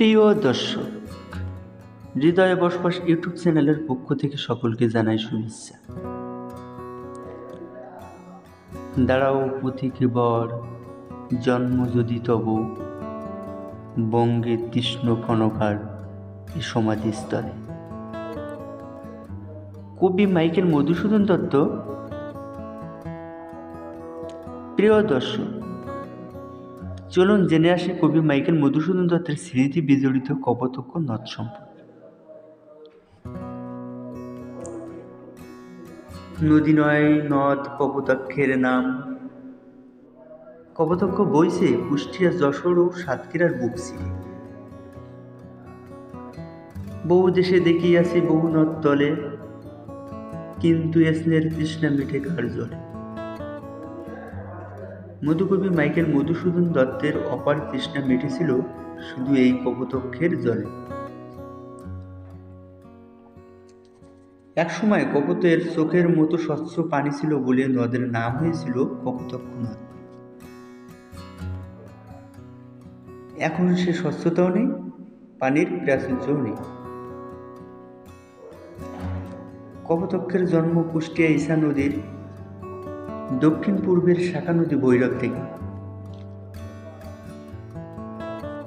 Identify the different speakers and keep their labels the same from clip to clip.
Speaker 1: প্রিয় দর্শক, হৃদয়ে বসবাস ইউটিউব চ্যানেলের পক্ষ থেকে সকলকে জানাই শুভেচ্ছা। দাঁড়াও পুঁথিকে বর, জন্ম যদি তব, বঙ্গে তৃষ্ণ কনকার এই সমাধিস্থলে কবি মাইকেল মধুসূদন দত্ত, প্রিয় দর্শক চলুন জেনে আসি কবি মাইকেল মধুসূদন দত্তের স্মৃতি বিজড়িত কপতক্ষ নদ নদী নয়, নদ, কপোতাক্ষের নাম। কপোতক্ষ বইছে কুষ্টিয়া, যশোর ও সাতক্ষীরার বুক। বহু দেশে দেখিয়াছি বহু নদ তলে, কিন্তু স্নের তৃষ্ণা মিঠে কার জলে। মধুকবি মাইকেল মধুসূদন দত্তের অপার তৃষ্ণা মিটেছিল শুধু এই কপোতক্ষের জলে। একসময় কপোতের চোখের মতো স্বচ্ছ পানি ছিল বলে নদের নাম হয়েছিল কপোতক্ষ নদ এখন সে স্বচ্ছতাও নেই, পানির প্রাচুর্যও নেই। কপোতক্ষের জন্ম কুষ্টিয়া ঈশা নদীর দক্ষিণ পূর্বের শাখা নদী বৈরব থেকে।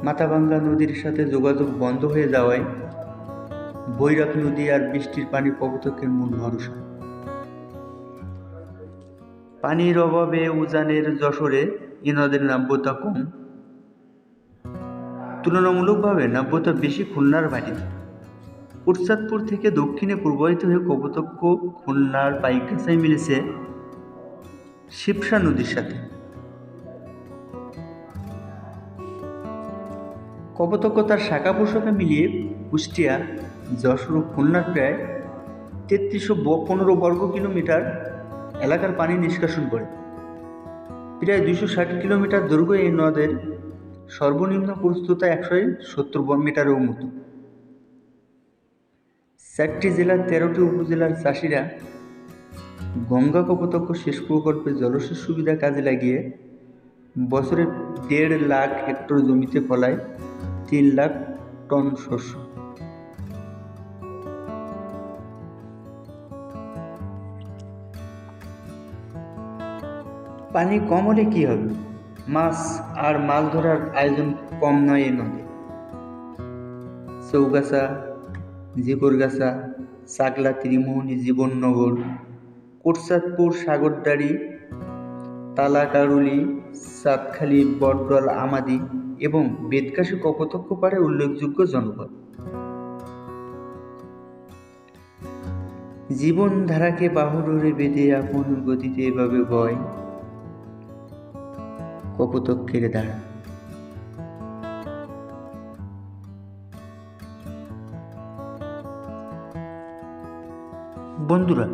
Speaker 1: মাথাভাঙ্গা নদীর সাথে যোগাযোগ বন্ধ হয়ে যাওয়ায় বৈরব নদী আর বৃষ্টির পানি কপোতকের মূল ভরসা। পানির অভাবে উজানের যশোরে এ নদের নাব্যতা কম। তুলনামূলকভাবে নাব্যতা বেশি খুলনার মাটিতে কুরসাদপুর থেকে দক্ষিণে প্রবাহিত হয়ে কপোতক্ষ, খুলনার পাইকাসায় মিলেছে শিবসা নদীর সাথে। কপোতক্ষ তার শাখা পোশাকা মিলিয়ে কুষ্টিয়া, যশোর ও খুলনার প্রায় তেত্রিশশো পনেরো বর্গ কিলোমিটার এলাকার পানি নিষ্কাশন করে। প্রায় দুইশো ষাট কিলোমিটার দৈর্ঘ্য এই নদের সর্বনিম্ন প্রস্তুতা একশো সত্তর মিটারের মতো। চারটি জেলার তেরোটি উপজেলার চাষিরা গঙ্গা কপোতক্ষ শেষ প্রকল্পে জলসেচ সুবিধা কাজে লাগিয়ে বছরে দেড় লাখ হেক্টর জমিতে ফলায় তিন লাখ টন শস্য। পানি কম হলে কী হবে? মাছ আর মাছ ধরার আয়োজন কম নয় এ নদী চৌগাছা জিকরগাছা চাকলা ত্রিমোহনী জীবননগর কোটসাদপুর সাগরদাড়ি, তালাকারুলি, সাতখালি, বটদল, আমাদি এবং বেদকাশী কপোতক্ষ পাড়ে উল্লেখযোগ্য জনপদ। জীবনধারাকে বাহুডোরে বেঁধে আপন গতিতে এভাবে বয় কপোতক্ষের দ্বারা। বন্ধুরা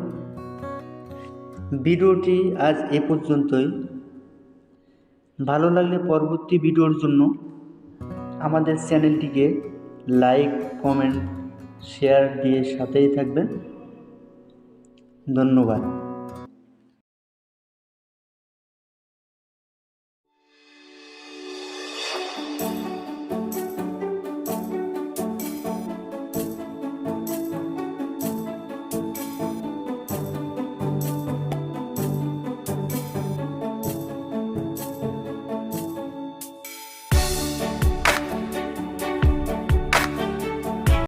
Speaker 1: ভিডিওটি আজ এ পর্যন্তই। ভালো লাগলে পরবর্তী ভিডিওর জন্য আমাদের চ্যানেলটিকে লাইক, কমেন্ট, শেয়ার দিয়ে সাথেই থাকবেন। ধন্যবাদ।